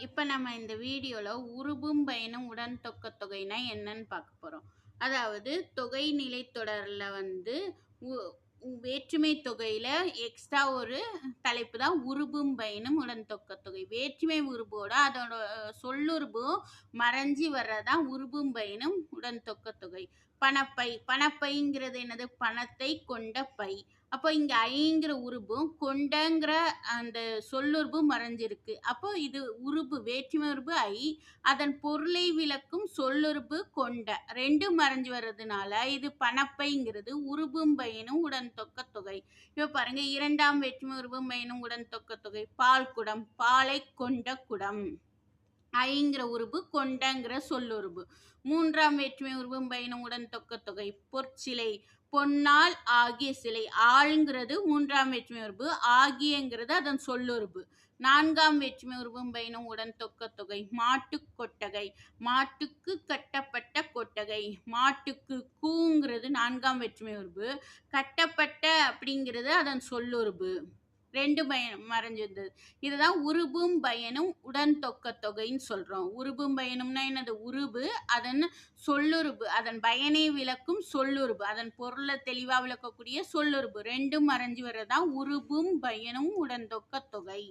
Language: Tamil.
இப்போ நம்ம இந்த வீடியோவில் உருபும் பயனும் உடன் தொக்க தொகைனா என்னன்னு பார்க்க போகிறோம் அதாவது தொகை நிலைத்தொடரில் வந்து வேற்றுமை தொகையில் எக்ஸ்ட்ரா ஒரு தலைப்பு தான் உருபும் பயனும் உடன் தொக்க தொகை. வேற்றுமை உருபோட அதோட சொல்லுருபும் மறைஞ்சி வர்றதான் உருபும் பயனும் உடன் தொக்க தொகை. பணப்பை பணப்பைங்கிறது என்னது? பணத்தை கொண்ட பை. அப்போ இங்கே ஐங்கிற உருபும் கொண்டங்கிற அந்த சொல்லுருபும் மறைஞ்சிருக்கு. அப்போ இது உருபு வேற்றுமை உருபு ஐ. அதன் பொருளை விளக்கும் சொல்லுருபு கொண்ட. ரெண்டும் மறைஞ்சு வர்றதுனால இது பணப்பைங்கிறது உருபும் பயனும் உடன் தொக்க தொகை. இப்போ பாருங்க இரண்டாம் வேற்றுமை உருபும் பயனும் உடன் தொக்க தொகை. பால் குடம் பாலை கொண்ட குடம். ஐங்கிற உருபு கொண்டங்கிற சொல்லுருபு. மூன்றாம் வேற்றுமை உருபும் பயணமுடன் உடன் தொக்க தொகை. பொற்சிலை பொன்னால் ஆகிய சிலை. ஆழ்ங்கிறது மூன்றாம் வேற்றுமை உருபு ஆகியங்கிறது அதன் சொல்லுருபு. நான்காம் வேற்றுமை உருவும் பயணம் உடன் தொக்க தொகை. மாட்டுக் கொட்டகை. மாட்டுக்கு கட்டப்பட்ட கொட்டகை. மாட்டுக்கு கூங்கிறது நான்காம் வேற்றுமை உருபு. கட்டப்பட்ட அப்படிங்கிறது அதன் சொல்லுருபு. ரெண்டு பயன் மறைஞ்சிருந்தது. இதுதான் உருபும் பயனும் உடன் தொக்க தொகைன்னு சொல்றோம். உருபும் பயனும்னா என்னது? உருபு அதன் சொல்லுருபு அதன் பயனை விளக்கும் சொல்லுருபு அதன் பொருளை தெளிவா விளக்கக்கூடிய சொல்லுருபு ரெண்டும் மறைஞ்சு வர்றதுதான் உருபும் பயனும் உடன் தொக்க தொகை.